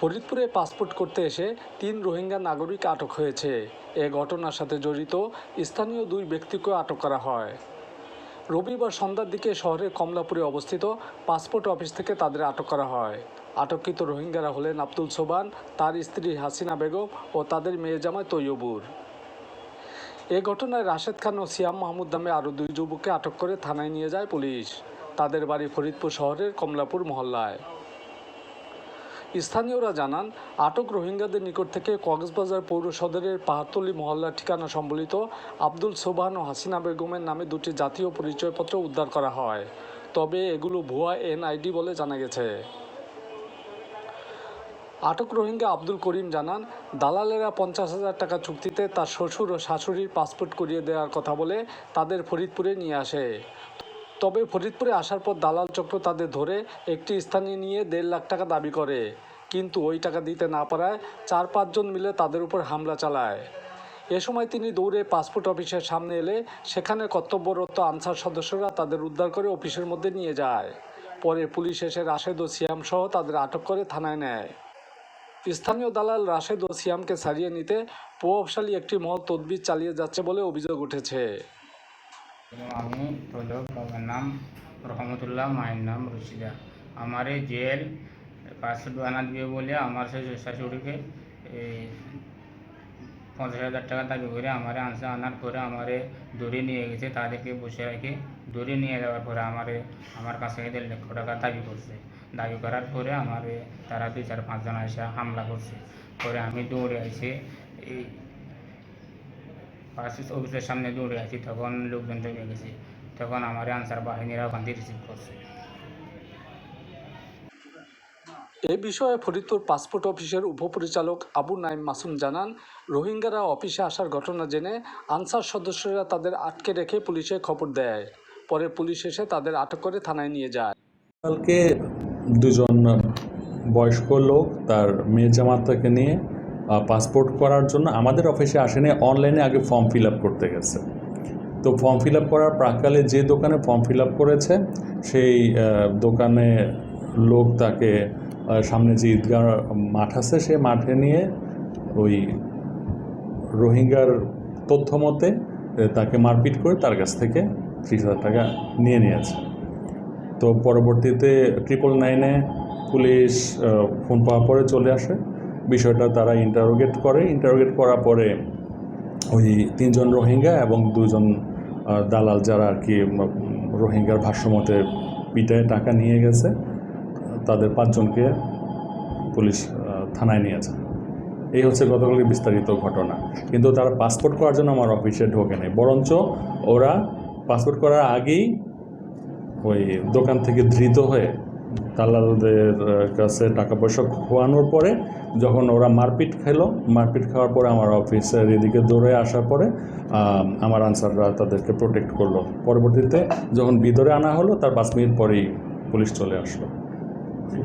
ফরিদপুরে পাসপোর্ট করতে এসে তিন রোহিঙ্গা নাগরিক আটক হয়েছে। এ ঘটনার সাথে জড়িত স্থানীয় দুই ব্যক্তিকেও আটক করা হয়। রবিবার সন্ধ্যার দিকে শহরের কমলাপুরে অবস্থিত পাসপোর্ট অফিস থেকে তাদের আটক করা হয়। আটককৃত রোহিঙ্গারা হলেন আব্দুল সোবান তার স্ত্রী হাসিনা বেগম ও তাদের মেয়ে জামাই তৈয়বুর। এ ঘটনায় রাশেদ খান ও সিয়াম মাহমুদ নামে আরও দুই যুবককে আটক করে থানায় নিয়ে যায় পুলিশ। তাদের বাড়ি ফরিদপুর শহরের কমলাপুর মহল্লায়। স্থানীয়রা জানান, আটক রোহিঙ্গাদের নিকট থেকে কক্সবাজার পৌর সদরের পাহাড়তলি মহল্লার ঠিকানা সম্বলিত আব্দুল সোবান ও হাসিনা বেগমের নামে দুটি জাতীয় পরিচয়পত্র উদ্ধার করা হয়। তবে এগুলো ভুয়া এনআইডি বলে জানা গেছে। আটক রোহিঙ্গা আব্দুল করিম জানান, দালালেরা পঞ্চাশ হাজার টাকা চুক্তিতে তার শ্বশুর ও শাশুড়ির পাসপোর্ট করিয়ে দেওয়ার কথা বলে তাদের ফরিদপুরে নিয়ে আসে। তবে ফরিদপুরে আসার পর দালাল চক্র তাদের ধরে একটি স্থানে নিয়ে দেড় লাখ টাকা দাবি করে। কিন্তু ওই টাকা দিতে না পারায় চার পাঁচজন মিলে তাদের উপর হামলা চালায়। এ সময় তিনি দৌড়ে পাসপোর্ট অফিসের সামনে এলে সেখানে কর্তব্যরত আনসার সদস্যরা তাদের উদ্ধার করে অফিসের মধ্যে নিয়ে যায়। পরে পুলিশ এসে রাশেদ ও সিয়াম সহ তাদের আটক করে থানায় নেয়। স্থানীয় দালাল রাশেদ ও সিয়ামকে ছাড়িয়ে নিতে প্রভাবশালী একটি মহল তদবির চালিয়ে যাচ্ছে বলে অভিযোগ উঠেছে। আমি হলো বাবার নাম রহমতুল্লাহ মায়ের নাম রশিদা আমারে জেল পাঁচশো আনা দিবে বলে আমার সেই শাশুড়িকে এই পঞ্চাশ হাজার টাকা দাবি করে আমারে আনসে আনার পরে আমারে দড়ি নিয়ে গেছে তাদেরকে বসে রেখে দড়ি নিয়ে যাওয়ার পরে আমারে আমার কাছে দেড় লক্ষ টাকা দাবি করছে দাবি করার পরে আমারে তারা দুই চার পাঁচজন এসে হামলা করছে পরে আমি দৌড়ে এসে এই পাশে অফিসের সামনে দৌড়ে আছি তখন লোকজন জমে গেছে। তখন আমার আনসার বাহিনীরা ওখান থেকে রিসিভ করছে। এ বিষয়ে ফরিদপুর পাসপোর্ট অফিসের উপপরিচালক আবু নাইম মাসুম জানান রোহিঙ্গারা অফিসে আসার ঘটনা জেনে আনসার সদস্যরা তাদের আটকে রেখে পুলিশে খবর দেয়। পরে পুলিশ এসে তাদের আটক করে থানায় নিয়ে যায়। কালকে দুজন বয়স্ক লোক তার মেয়ে জামাতাকে নিয়ে পাসপোর্ট করার জন্য আমাদের অফিসে আসেনি অনলাইনে আগে ফর্ম ফিল আপ করতে গেছে। তো ফর্ম ফিল আপ করার প্রাককালে যে দোকানে ফর্ম ফিল আপ করেছে, সেই দোকানে লোক তাকে সামনে যে ঈদগাহ মাঠ আছে সেই মাঠে নিয়ে ওই রোহিঙ্গার তথ্য মতে তাকে মারপিট করে তার কাছ থেকে ত্রিশ হাজার টাকা নিয়ে নিয়েছে। তো পরবর্তীতে ট্রিপল নাইনে পুলিশ ফোন পাওয়ার পরে চলে আসে। বিষয়টা তারা ইন্টারোগেট করে। ইন্টারোগেট করার পরে ওই তিনজন রোহিঙ্গা এবং দুজন দালাল যারা আর কি রোহিঙ্গার ভাষ্যমতে পিটায় টাকা নিয়ে গেছে, তাদের পাঁচজনকে পুলিশ থানায় নিয়েছে এই হচ্ছে গতকালের বিস্তারিত ঘটনা। কিন্তু তারা পাসপোর্ট করার জন্য আমার অফিসে ঢোকে নেই। বরঞ্চ ওরা পাসপোর্ট করার আগেই ওই দোকান থেকে ধৃত হয়ে দালালদের কাছে টাকা পয়সা খোয়ানোর পরে যখন ওরা মারপিট খেলো, মারপিট খাওয়ার পরে আমার অফিসের এদিকে দৌড়ে আসার পরে আমার আনসাররা তাদেরকে প্রোটেক্ট করল। পরবর্তীতে যখন ভিতরে আনা হলো, তার পাঁচ মিনিট পরেই পুলিশ চলে আসলো।